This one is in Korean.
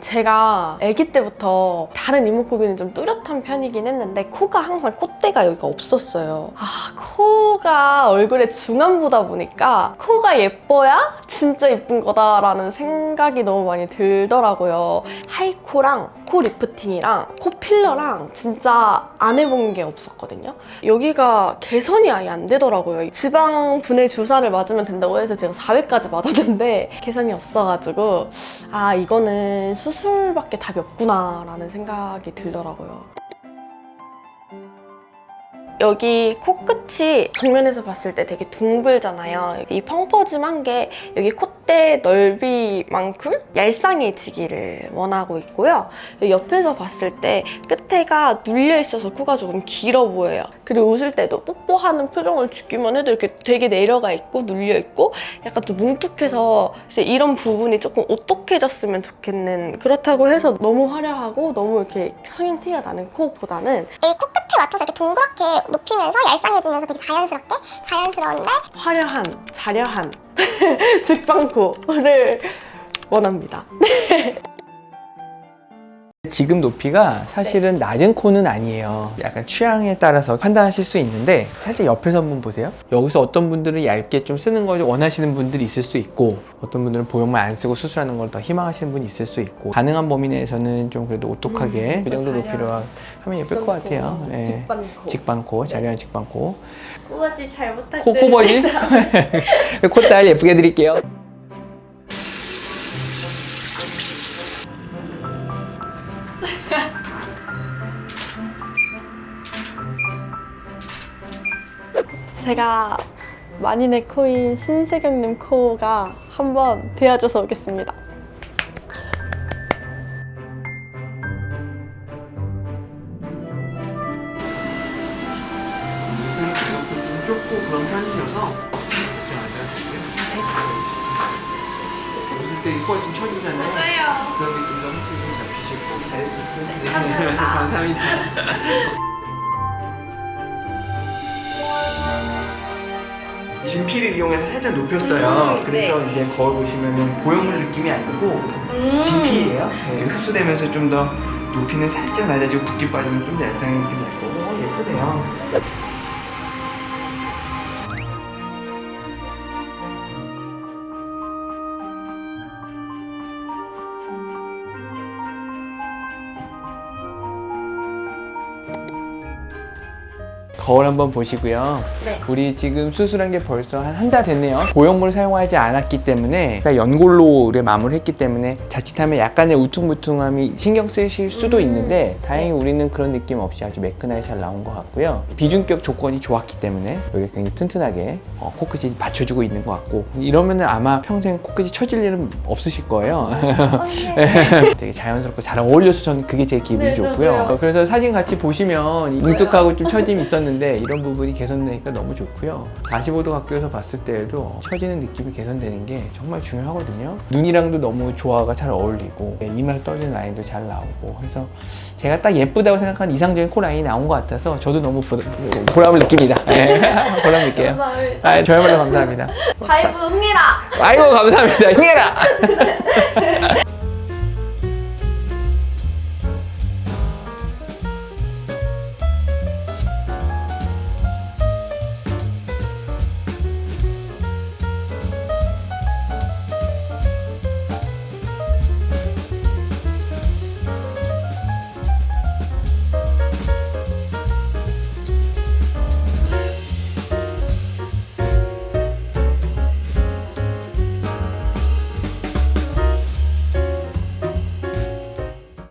제가 아기 때부터 다른 이목구비는 좀 뚜렷한 편이긴 했는데 코가 항상 콧대가 여기가 없었어요. 아 코가 얼굴의 중안보다 보니까 코가 예뻐야 진짜 예쁜 거다라는 생각이 너무 많이 들더라고요. 하이코랑 코 리프팅이랑 코 필러랑 진짜 안 해본 게 없었거든요. 여기가 개선이 아예 안 되더라고요. 지방 분해 주사를 맞으면 된다고 해서 제가 4회까지 맞았는데 개선이 없어가지고 아 이거는 수 술밖에 답이 없구나라는 생각이 들더라고요. 여기 코끝이 정면에서 봤을 때 되게 둥글잖아요. 이 펑퍼짐한 게 여기 콧대 넓이만큼 얄쌍해지기를 원하고 있고요. 옆에서 봤을 때 끝에가 눌려 있어서 코가 조금 길어 보여요. 그리고 웃을 때도 뽀뽀하는 표정을 짓기만 해도 이렇게 되게 내려가 있고 눌려 있고 약간 좀 뭉툭해서 이런 부분이 조금 오똑해졌으면 좋겠는 그렇다고 해서 너무 화려하고 너무 이렇게 성형 티가 나는 코보다는 이 코끝 에 맞춰서 이렇게 동그랗게 높이면서 얄쌍해지면서 되게 자연스럽게 자연스러운데 화려한, 자려한 직방코를 원합니다. 지금 높이가 사실은 낮은 코는 아니에요. 약간 취향에 따라서 판단하실 수 있는데 살짝 옆에서 한번 보세요. 여기서 어떤 분들은 얇게 좀 쓰는 걸 원하시는 분들이 있을 수 있고 어떤 분들은 보형물 안 쓰고 수술하는 걸 더 희망하시는 분이 있을 수 있고 가능한 범위 내에서는 좀 그래도 오똑하게 그 정도 높이로 하면 예쁠 것 같아요. 예. 직방코. 직방코, 자려한 직방코. 꼬바지 잘 코, 부탁드립니다. 코버진? 콧달 예쁘게 해드릴게요. 제가 만인의 코인 신세경님 코가 한번 되어줘서 오겠습니다. 좀 좁고 그런 편이셔서 웃을 때 코가 좀 쳐지잖아요. 맞아요. 그런 게좀더 확실히 좀 잡히시고 잘 감사합니다. 감사합니다. 진피를 이용해서 살짝 높였어요. 그래서 이제 거울 보시면은 보형물 느낌이 아니고 진피예요. 네, 흡수되면서 좀 더 높이는 살짝 낮아지고 붓기 빠지면 좀 얄쌍한 느낌이 오, 예쁘네요. 거울 한번 보시고요. 네. 우리 지금 수술한 게 벌써 한 한 달 됐네요. 보형물을 사용하지 않았기 때문에 그러니까 연골로 를 마무리했기 때문에 자칫하면 약간의 우퉁무퉁함이 신경 쓰실 수도 있는데 다행히 우리는 그런 느낌 없이 아주 매끈하게 잘 나온 것 같고요. 비중격 조건이 좋았기 때문에 여기 굉장히 튼튼하게 어, 코끝이 받쳐주고 있는 것 같고 이러면은 아마 평생 코끝이 처질 일은 없으실 거예요. 되게 자연스럽고 잘 어울려서 저는 그게 제일 기분이 네, 좋고요. 저도요. 어, 그래서 사진 같이 보시면 뭉툭하고 좀 처짐이 있었는데 이런 부분이 개선되니까 너무 좋고요. 45도 각도에서 봤을 때에도 처지는 느낌이 개선되는 게 정말 중요하거든요. 눈이랑도 너무 조화가 잘 어울리고 네, 이마에 떨어지는 라인도 잘 나오고 해서 제가 딱 예쁘다고 생각한 이상적인 코 라인이 나온 것 같아서 저도 너무 보, 보람을 느낍니다. 네, 보람 느껴요. 감사합니다. 아, 저야말로 감사합니다. 파이브 흥미라! 아이고 감사합니다. 흥해라.